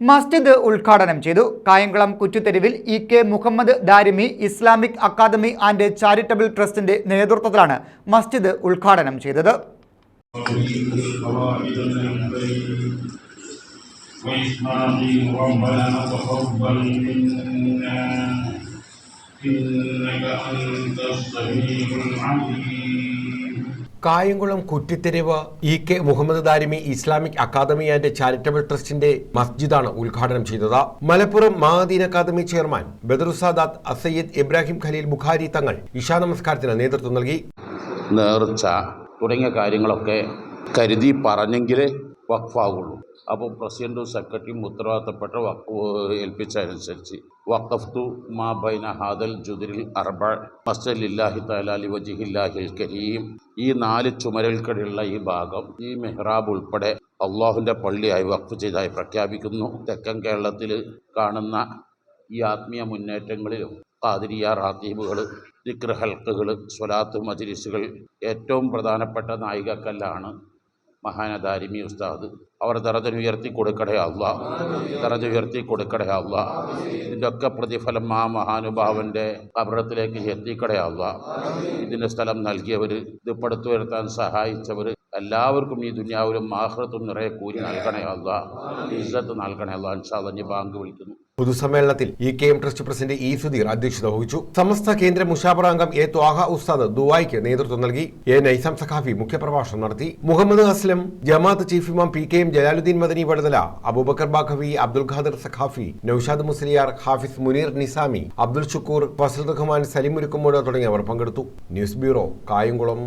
മസ്ജിദ് ഉദ്ഘാടനം ചെയ്തു Kayamkulam കുറ്റുതെരുവിൽ E K Muhammad Darimi Islamic academy and charitable ട്രസ്റ്റിന്റെ നേതൃത്വത്തിലാണ് മസ്ജിദ് ഉദ്ഘാടനം ചെയ്തത് وأريد الفرائض من بين وإسماعيل ربنا تقبل منا إنك أنت السميع العليم Kayamkulam Kuttitheruvu E K Muhammad Darimi Islamic academy and charitable ട്രസ്റ്റിന്റെ മസ്ജിദാണ് ഉദ്ഘാടനം ചെയ്തത്. മലപ്പുറം മഹാദീൻ അക്കാദമി ചെയർമാൻ ബദറുസാദാത്ത് അസയ്യദ് ഇബ്രാഹിം ഖലീൽ ബുഖാരി തങ്ങൾ ഇഷാ നമസ്കാരത്തിന് നേതൃത്വം നൽകി. നേർച്ച തുടങ്ങിയ കാര്യങ്ങളൊക്കെ കരുതി പറഞ്ഞെങ്കിലേ വഖഫാകുള്ളൂ അപ്പോൾ പ്രസിഡന്റും സെക്രട്ടറിയും ഉത്തരവാദിത്തപ്പെട്ട വഖഫ് ഏൽപ്പിച്ചതനുസരിച്ച്. വഖഫ്തു മാ ബൈന ഹാദൽ ജുദിരിൽ അർബ മസ്ജിദില്ലാഹി തലാലി വജിഹില്ലാഹിൽ കരീം. ഈ നാല് ചുമരൽക്കടിയുള്ള ഈ ഭാഗം ഈ മെഹ്റാബ് ഉൾപ്പെടെ അള്ളാഹുവിന്റെ പള്ളിയായി വഖഫ് ചെയ്തായി പ്രഖ്യാപിക്കുന്നു. തെക്കൻ കേരളത്തിൽ കാണുന്ന ഈ ആത്മീയ മുന്നേറ്റങ്ങളിലും കാതിരിയ റാത്തീബുകൾ ദിക്ർ ഹൽക്കുകൾ സ്വലാത്ത് മജ്ലിസുകൾ ഏറ്റവും പ്രധാനപ്പെട്ട നായികക്കല്ലാണ് മഹാനദാരിമി ഉസ്താദ്. അവർ ദറജ ഉയർത്തി കൊടുക്കടയല്ല ദറജ ഉയർത്തി കൊടുക്കടേ അല്ല ഇതിന്റെയൊക്കെ പ്രതിഫലം ആ മഹാനുഭാവന്റെ അപകടത്തിലേക്ക് എത്തിക്കടയല്ല ഇതിന്റെ സ്ഥലം നൽകിയവർ ഇത് പടുത്തു വരുത്താൻ സഹായിച്ചവർ എല്ലാവർക്കും ഈ ദുനിയാവിലും ആഹ്റത്തും നിറയെ കൂലി നൽകണേ അല്ല ഇസ്സത്ത് നൽകണയല്ല ഇൻഷാല്ല ബാങ്ക് വിളിക്കുന്നു. പൊതുസമ്മേളനത്തിൽ E K M trust president E Sudheer അധ്യക്ഷത വഹിച്ചു. സമസ്ത കേന്ദ്ര മുഷാബറ അംഗം എ ത്വാഹ ഉസ്താദ് ദുബായിക്ക് നേതൃത്വം നൽകി. എ നൈസാം സഖാഫി മുഖ്യപ്രഭാഷണം നടത്തി. മുഹമ്മദ് അസ്ലം ജമാഅത്ത് ചീഫ് ഇമാം P K M Jalaluddeen Madani Vadathala Aboobacker Baqavi Abdul Khader Saqafi Noushad Musliyar Hafiz Muneer Nizami Abdul Shukoor Fazal Rahman Salim Urukkumodu തുടങ്ങിയവർ പങ്കെടുത്തു. News bureau Kayamkulam.